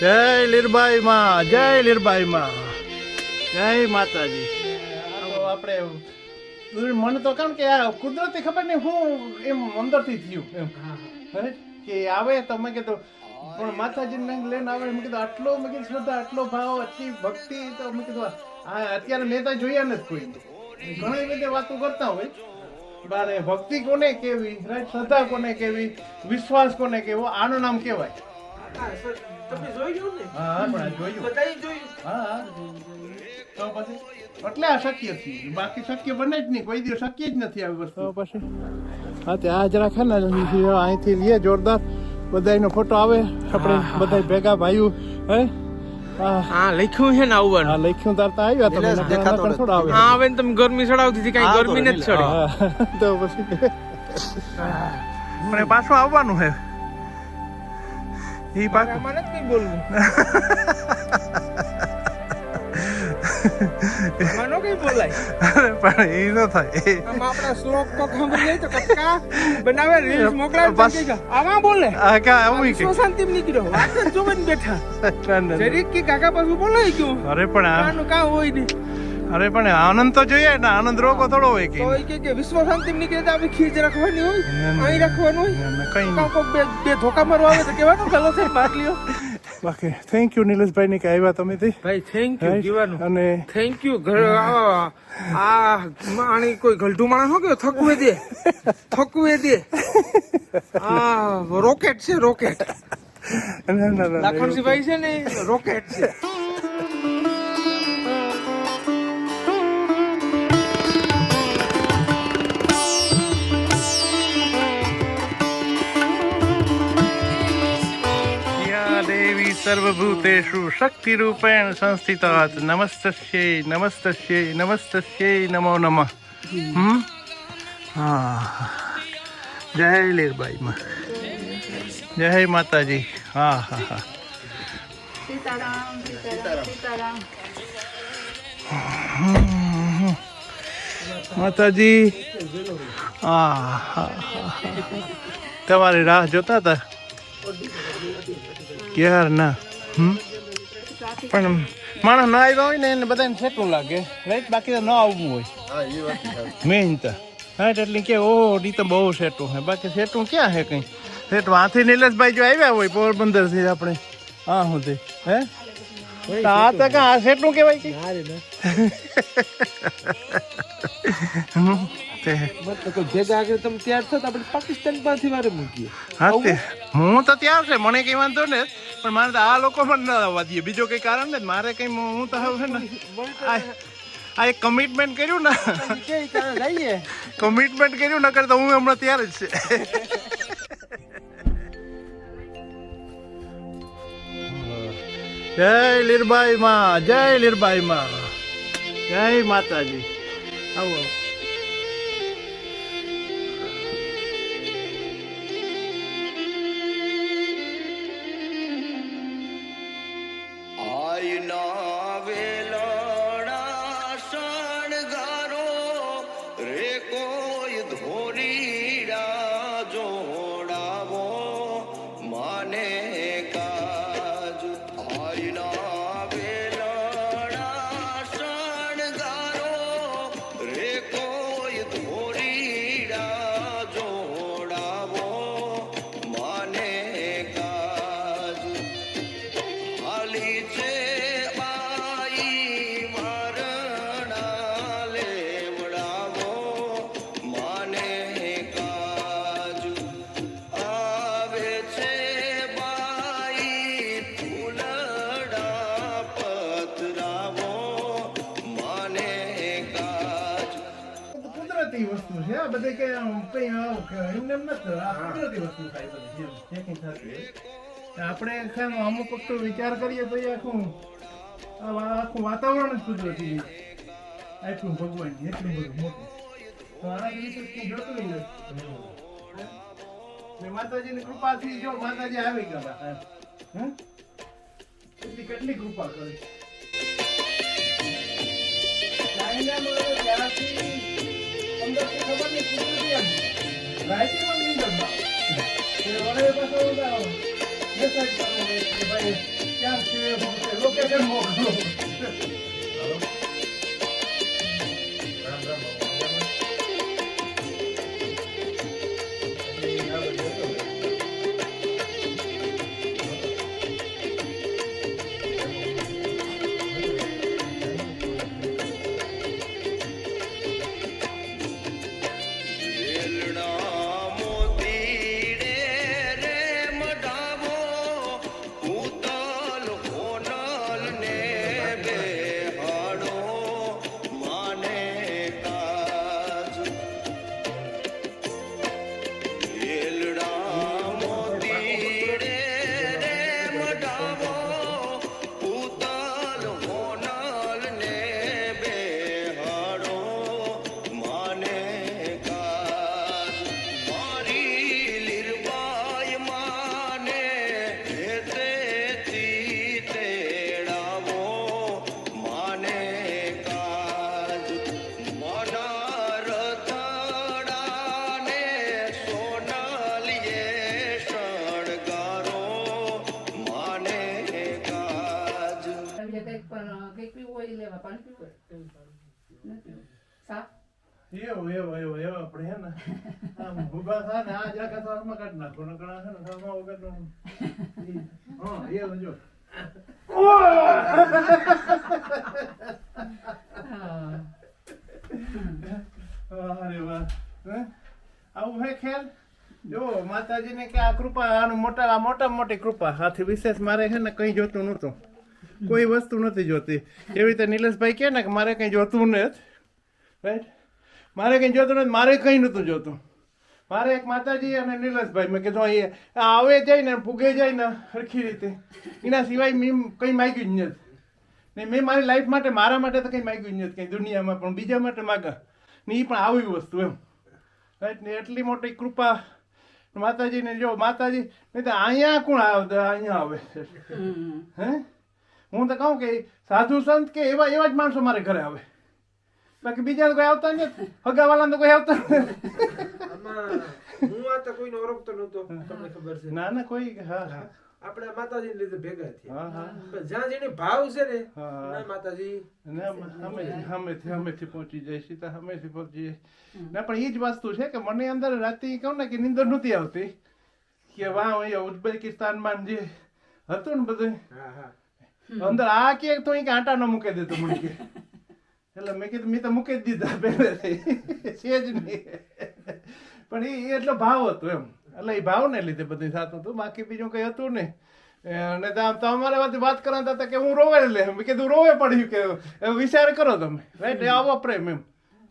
જય લીરબાઈ માં જય લીરબાઈ માં જય માતાજી. આપણે મને તો કેમ કે આ કુદરતી ખબર નહીં હું એમ અંદરથી થયું એમ? કે આવે તો મેં કીધું પણ માતાજી ને લઈને આવે મેં કીધું આટલો મેં કીધું શ્રદ્ધા આટલો ભાવ આટલી ભક્તિ તો મેં કીધું આ અત્યારે મેં તો જોયા નથી કોઈ ઘણી બધી વાતો કરતા હોય. બારે ભક્તિ કોને કેવી શ્રદ્ધા કોને કેવી વિશ્વાસ કોને કેવો આનું નામ કહેવાય. તમે જોયું ને. હા હા પણ જોયું બધાય જોયું હા હા તો પછી? એટલે આ શક્ય થયું બાકી શક્ય બને જ નહીં. કોઈ દિવસ શક્ય જ નથી આવી વસ્તુ. પછી? હા તે આ જ રાખે ને અહીંથી લઈએ જોરદાર. બધાયનો ફોટો આવે. આપણે બધા ભેગા ભાઈઓ હે? હા. હા લખ્યું છે ને આવવાનું હા લખ્યું તારતા આવ્યા. તમે દેખાતો આવે હા આવે ને તમે ગરમી ચડાવતી હતી કઈ ગરમી નથી ચડી. તો પછી? પણ પાછું આવવાનું હે ઈ પાછું મને જ કઈ બોલવું. આમાં કઈ બોલાય. પણ એ ન થાય. આમાં આપણા શ્લોક તો સાંભળી જાય તો કટકા બનાવે રીલ્સ મોકલાવે બસ. બોલે. આ કા આવું કે. શાંતિ નીકળ્યો. વાત બેઠા. જરીક કે કાકા પાછું બોલાય ગયું? અરે પણ આ આનું કાં હોય નહીં. અરે પણ આનંદ તો જોઈએ ને આનંદ રોકો થોડો હોય કે તો કે કે વિશ્વ શાંતિ નીકળે તો આપણે ખીજ રાખવાની હોય ના, ના. અહીં રાખવાનું હોય. કઈ કોક બે બે ધોકા મારવા આવે તો કેવાનું ગલો સાહેબ બાર લ્યો. બાકી થેન્ક યુ નિલેશભાઈ ની કે આવ્યા તમે થી. ભાઈ થેન્ક યુ જીવાનું. અને થેન્ક યુ ઘર આ આ કોઈ ગલઢું માણસ હો કે થકવે દે થકવે દે. આ રોકેટ છે રોકેટ. ના, ના, ના, ના, છે ને રોકેટ છે. સર્વભૂતેષુ શક્તિરૂપેણ સંસ્થિતા નમસ્તસ્યૈ નમસ્તસ્યૈ નમસ્તસ્યૈ નમો નમઃ હમ હા જય લીરબાઈ જય માતાજી હા હા હા માતાજી હા હા, હા. તમારી રાહ જોતા હતા? ક્યાર ના? પણ માણસ ના આવ્યા હોય ને એને બધાને સેટું લાગે. રાઈટ? બાકી તો ન આવવું હોય. મેઇન તો. હા એટલે કે ઓ ડી તો બહુ સેટું હે બાકી સેટું ક્યાં હે કંઈ? સેટું આથી નીલેશભાઈ જો આવ્યા હોય પોરબંદરથી આપણે. હા? સુધી હે આ તો કાં આ સેટું કહેવાય કે? હમ, તે તૈયાર છો તો આપણે પાકિસ્તાન મૂકીએ. હું તો. ત્યાં છે મને કઈ વાંધો ને પણ મારે તો આ લોકો પણ ના આવવા દઈએ. બીજો કઈ કારણ ને? મારે કઈ હું તો હવે ને? આ એક કમિટમેન્ટ કર્યું ને. કમિટમેન્ટ કર્યું ન કરતા હું હમણાં ત્યારે જ છે. જય લીરબાઈ માં જય લીરબાઈ માં જય માતાજી. આવો. કુદરતી વસ્તુ છે, આ બધે કે કઈ એમને એમ નથી, આ કુદરતી વસ્તુ થાય બધી જેમ, જે થતું. આપણે ખાલી અમુક વખત વિચાર કરીએ તો આખું આખું વાતાવરણ જ કુદરતી. આટલું ભગવાન એટલું બધું મોટું તો આનાથી વિશેષ જોતું. ને માતાજીની કૃપાથી જો માતાજી આવી ગયા હતા. એટલી કેટલી કૃપા કરી ખબર નહીં કુદરતી પણ નહીં જમવા. પાછો ક્યાં છે લોકેશન મોકલો એવું એવું એવું એવું, આપણે હે ને, આમ ઊભા થા ને, આ જાકા તો આમાં કાઢ નાખો ને ઘણા છે ને ઘરમાં વગરનું હા એવું જો. અરે વાહ? આવું હે ખેલ જો, માતાજીને કે આ કૃપા, આનું મોટા મોટા મોટી કૃપા. આથી વિશેષ મારે છે ને કંઈ જોતું નહોતું. કોઈ વસ્તુ નથી જોતી. એવી રીતે નિલેશભાઈ કહે ને કે મારે કંઈ જોતું નથી. રાઈટ મારે કંઈ જોતું નથી મારે કંઈ નહોતું જોતું. મારે એક માતાજી અને નિલેશભાઈ મેં કીધું એ આવે જાય ને ફૂગે જાય ને સરખી રીતે. એના સિવાય મેં કંઈ માગ્યું જ નથી. ને મેં મારી લાઈફ માટે મારા માટે તો કંઈ માગ્યું જ નથી કંઈ દુનિયામાં પણ બીજા માટે માગા. ને એ પણ આવી વસ્તુ એમ. રાઈટ ને એટલી મોટી કૃપા માતાજીને જો માતાજી નહીં તો અહીંયા કોણ આવે અહીંયા આવે? હે? હું તો કહું કે સાધુ સંત કે એવા એવા જ માણસો મારે ઘરે આવે. બાકી બીજા કોઈ આવતા નથી હગાવાલા તો કોઈ આવતા હું આ તો કોઈને ઓળખતો નહોતો તમને ખબર છે ના ના કોઈ હા હા આપણે માતાજીને લીધે ભેગા થયા હા હા પણ જ્યાં જેની ભાવ છે ને. ના માતાજી ના હમેથી હમેથી પહોંચી જાય સીતા હમેથી પહોંચી જાય ના પણ એ જ વસ્તુ છે કે મને અંદર રાતે કહું ને કે નીંદર નહોતી આવતી કે વાહ અહીંયા ઉઝબેકિસ્તાનમાં જે હતું ને બધું હા હા અંદર આ કે તો અહીં આટા ન મૂકી દેતો મને કે એટલે મેં કીધું, મેં તો મૂકી જ દીધા પહેલેથી. છે જ નહીં. પણ એ એટલો ભાવ હતો એમ. એટલે એ ભાવને લીધે બધું થતું હતું. બાકી બીજું કંઈ હતું નહીં. અને તો આમ તમારે વાત વાત કરતા હતા કે હું રોવે લે. મેં કીધું, રોવે પડ્યું કે વિચાર કરો તમે. રાઈટ આવો પ્રેમ એમ.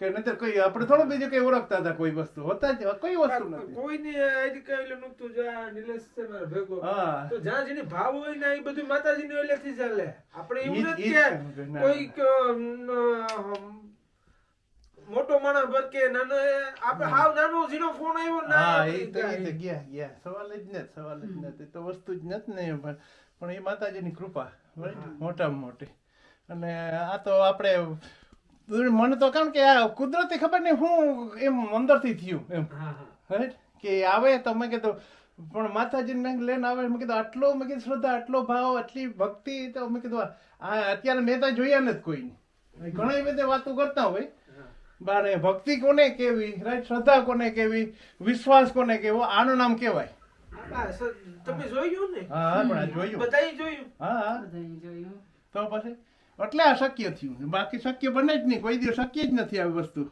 કે નહીતર કોઈ આપણે થોડું બીજું કઈ ઓળખતા હતા કોઈ વસ્તુ. હોતા જ કોઈ વસ્તુ નથી. કોઈને આઈડી કઈ નતું જો આ નિલેશ છે મારો ભેગો. હા. તો જ્યાં જેને ભાવ હોય ને એ બધું માતાજી ની ઓલેથી ચાલે. આપણે એવું નથી કે. કોઈ મોટો માણસ ભરકે નાનો આપણે હાવ નાનો ઝીરો ફોન આવ્યો ના હા એ તો એ તો ગયા ગયા. સવાલ જ નથી સવાલ જ નથી. તો વસ્તુ જ નથી ને પણ પણ એ માતાજીની કૃપા? મોટામાં મોટી. અને આ તો આપણે મને તો કારણ કે આ કુદરતી ખબર નહીં હું એમ અંદરથી થયું એમ. હા હા. કે આવે તો મેં કીધું પણ માતાજીને લઈને આવે મેં કીધું આટલો મેં કીધું શ્રદ્ધા આટલો ભાવ આટલી ભક્તિ તો મેં કીધું આ અત્યારે મેં તો જોયા નથી કોઈને. ઘણા બધા વાતો કરતા હોય. બારે ભક્તિ કોને કેવી રાઈટ? શ્રદ્ધા કોને કેવી વિશ્વાસ કોને કેવો આનું નામ કહેવાય. તમે જોયું ને? હા હા પણ જોયું. બધાય જોયું. હા હા. જોયું. તો પછી? એટલે આ શક્ય થયું. બાકી શક્ય બને જ નહીં. કોઈ દિવસ શક્ય જ નથી આવી વસ્તુ.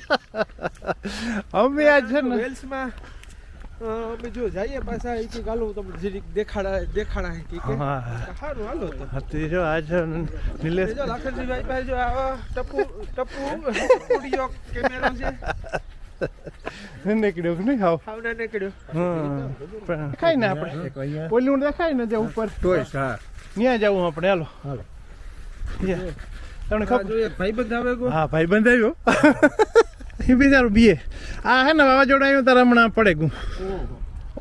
છે. અમે આ છે ને વેલ્સમાં અમે જો જઈએ પાછા એ કે ગાલો તમને જરીક દેખાડા દેખાડા કે. સારું હાલો તો. તે જો આજ નિલેશ એ જો લાખનજી ભાઈ પાસે જો આવા ટપુ ટપુ સ્ટુડિયો કેમેરો છે. નીકળ્યો નહીં હાવ? હાવના નીકળ્યું. દેખાય ને આપણે. ઓલું દેખાય ને જે ઉપર. ત્યાં જવું આપણે હાલો. હાલો. તમને આ ખબર ભાઈબંધ આવે ગો. હા ભાઈ બંધ આવ્યો. એ બિચારું બીએ. આ હે ને વાવાઝોડા આવ્યું તારે હમણાં પડે ગું.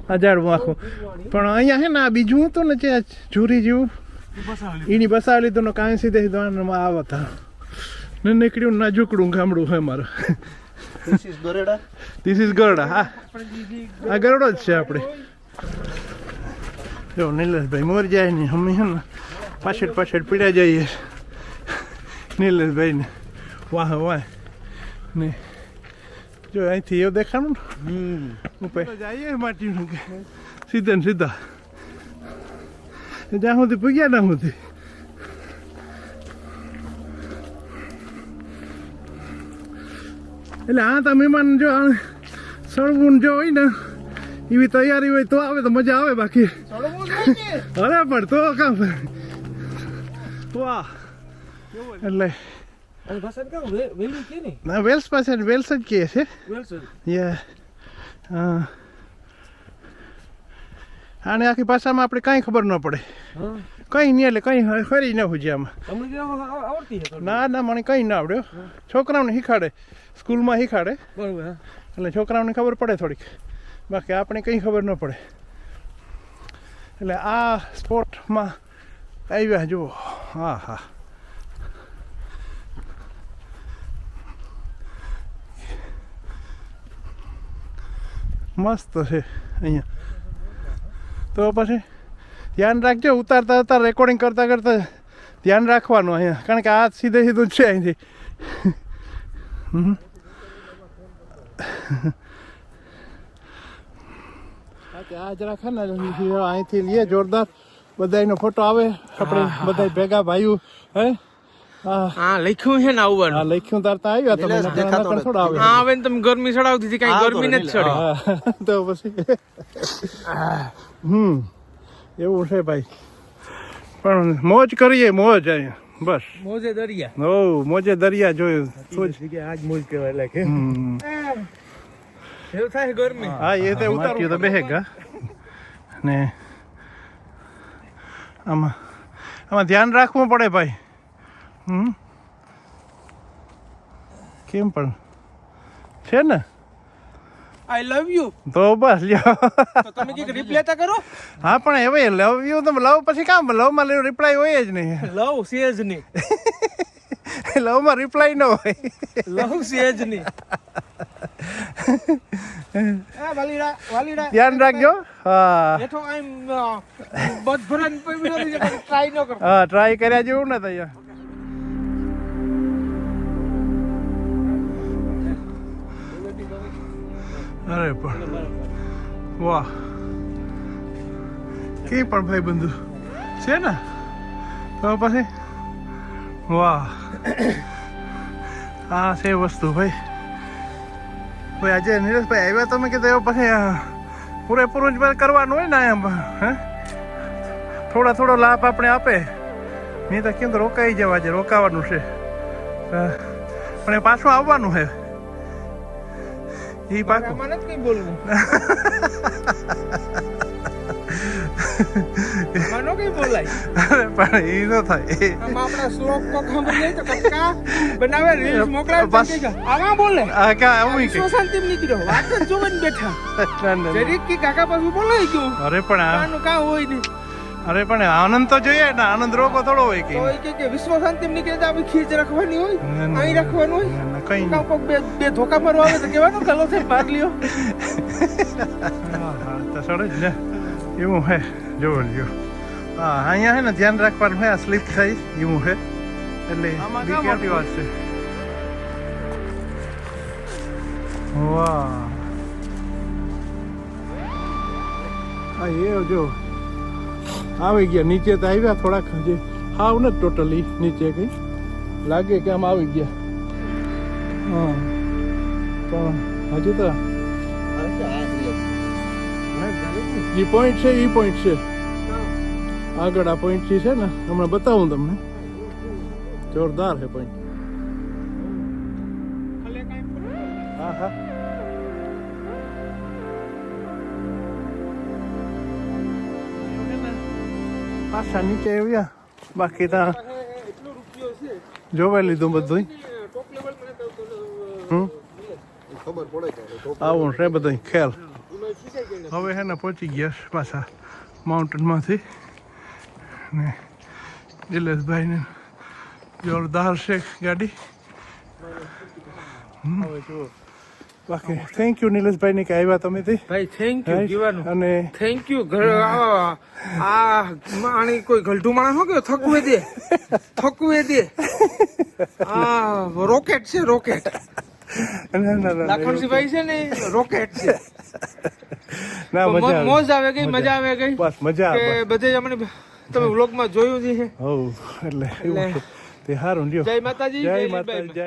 અજાડવું આખું. પણ અહીંયા હે ને આ બીજું હતું ને જે ઝુરી જેવું. એની બસાવી લીધું ને કાંઈ સીધે સીધું આવતા. ને નીકળ્યું ના ઝુકડું ગામડું હોય મારું. ધીસ ઇઝ ગરડા હા આ ગરડો જ છે આપણે. જો નિલેશભાઈ મોર જાય ને અમે છે ને પાછળ પાછળ પીડા જઈએ. નિલેશભાઈને વાહ વાહ. ને જો અહીંથી એવું દેખાણું ને? હું જઈએ માટીનું કે સીધા ને સીધા. જ્યાં સુધી પૂગ્યા ના સુધી. એટલે આ તો મહેમાન જો આ સળવું જો હોય ને એવી તૈયારી હોય તો આવે તો મજા આવે બાકી. અરે પણ તો કામ. વાહ. એટલે ના વેલ્સ પાસે વેલ્સ જ કહે છે. યા. હા. આને આખી ભાષામાં આપણે કાંઈ ખબર ન પડે. કંઈ નહીં એટલે કંઈ ખરી ન હોય આમાં? ના ના મને કંઈ ના આવડ્યો છોકરાઓને શીખાડે. સ્કૂલમાં શીખાડે બરાબર એટલે છોકરાઓને ખબર પડે થોડીક. બાકી આપણે કંઈ ખબર ન પડે. એટલે આ સ્પોર્ટમાં આવ્યા જુઓ. હા હા. મસ્ત છે અહીંયા. તો પછી ધ્યાન રાખજો ઉતારતા ઉતાર રેકોર્ડિંગ કરતાં કરતાં ધ્યાન રાખવાનું અહીંયા. કારણ કે આ સીધે સીધું છે અહીંથી. હમ. હા કે આ જરા ખા ને અહીંથી લઈએ જોરદાર. બધાયનો ફોટો આવે આપણે બધા ભેગા ભાઈઓ હે? હા હા લખ્યું છે ને આ આવવાનું લખ્યું તારતા આવ્યા તમે આવે. હા ને તમે ગરમી ચડાવતી હતી કઈ ગરમી નથી ચડી. તો પછી. હમ એવું છે ભાઈ. પણ મોજ કરીએ મોજ અહીંયા. બસ. મોજે દરિયા. ઓ મોજે દરિયા જોયું. તો જ. જગ્યાએ આજ મોજ કહેવાય એટલે કે હમ. એવું થાય ગરમી? હા એ તો ઉતાર્યું તો બેહેગા ને આમાં આમાં ધ્યાન રાખવું પડે ભાઈ. હમ. કેમ પણ? છે ને? આઈ લવ યુ તો બસ લ્યો. તો તમે કંઈક રિપ્લાય તા કરો. હા પણ હવે લવ યુ તો લવ પછી કામ? લવમાં રિપ્લાય હોય જ નહીં. લવ સેજની લવમાં રિપ્લાય ન હોય. લવ સેજ જ વાલીડા ધ્યાન રાખજો. છે ટ્રાય કર્યા જેવું ને તૈયાર અરે પણ. વાહ. કે પણ ભાઈ બંધુ. છે ને? તો પછી? વાહ. આ છે વસ્તુ, ભાઈ. ભાઈ, આજે નીરજભાઈ આવ્યા તમે કીધું એવું પછી પૂરેપૂરું જ કરવાનું હોય ને એમ, હે? થોડા થોડો લાભ આપણે આપે. મેં તો કેમ રોકાઈ જવા છે, રોકાવાનું છે. પણ એ પાછું આવવાનું છે. એ પાકું. મને જ કઈ બોલવું. આમાં નો કઈ બોલાય. પણ એ ન થાય. આપણા શ્લોક તો સાંભળી જાય તો કટકા બનાવે રીલ્સ મોકલાવે બસ. બોલે. આ ક્યાં આવું કે શાંતિ નીકળ્યો. વાત જ જોવા બેઠા. ના, ના, ના. જરીક કી કાકા પાછું બોલાઈ ગયું. અરે પણ આનું કા હોય નહીં. અરે પણ આનંદ તો જોઈએ ને આનંદ રોગો થોડો હોય કે. કે કે વિશ્વ શાંતિ નીકળે તો આપણે ખીચ રાખવાની હોય? ના, ના. અહીં રાખવાનું હોય? ના, ના, કઈ કામ કોક બે બે ધોકા મારવા આવે તો કહેવાનું કલો છે ભાગ લ્યો. હા તો સરસ ને. એવું હે જોવો લ્યો હા અહીંયા હે ને ધ્યાન રાખવાનું હે સ્લીપ થાય એવું હે. એટલે બી કેટી વાત છે વાહ. હા એ જો આવી ગયા નીચે તો આવ્યા થોડાક હજી. હાવ ને ટોટલી નીચે કઈ. લાગે કે આમ આવી ગયા. હા. પણ હજુ તો જે પોઈન્ટ છે એ પોઈન્ટ છે. આગળ આ પોઈન્ટ જે છે ને હમણાં બતાવું તમને. જોરદાર છે પોઈન્ટ હા હા. પાછા નીચે આવ્યા. બાકી તો એટલો રૂપિયો છે. જોવાઈ લીધું બધું ટોપ લેવલ મને તો હમ આવું છે બધું ખેલ. હવે હે ને પહોંચી ગયા છે પાછા માઉન્ટેનમાંથી ને નિલેશભાઈને જોરદાર છે ગાડી. બાકી થેન્ક યુ નિલેશભાઈ ને કે આવ્યા તમે તે ભાઈ થેન્ક યુ જીવાનું. અને થેન્ક યુ ઘર આ આ આની કોઈ ગલઢું માણસ હો કે થકવે દે? થકવે દે. આ રોકેટ છે રોકેટ. ના ના ના, છે ને રોકેટ છે. ના મજા મોજ આવે ગઈ મજા આવે. ગઈ બસ મજા આવે બધે અમને તમે વ્લોગમાં જોયું છે હવ એટલે તે હારું લ્યો. જય માતાજી જય જય માતા જય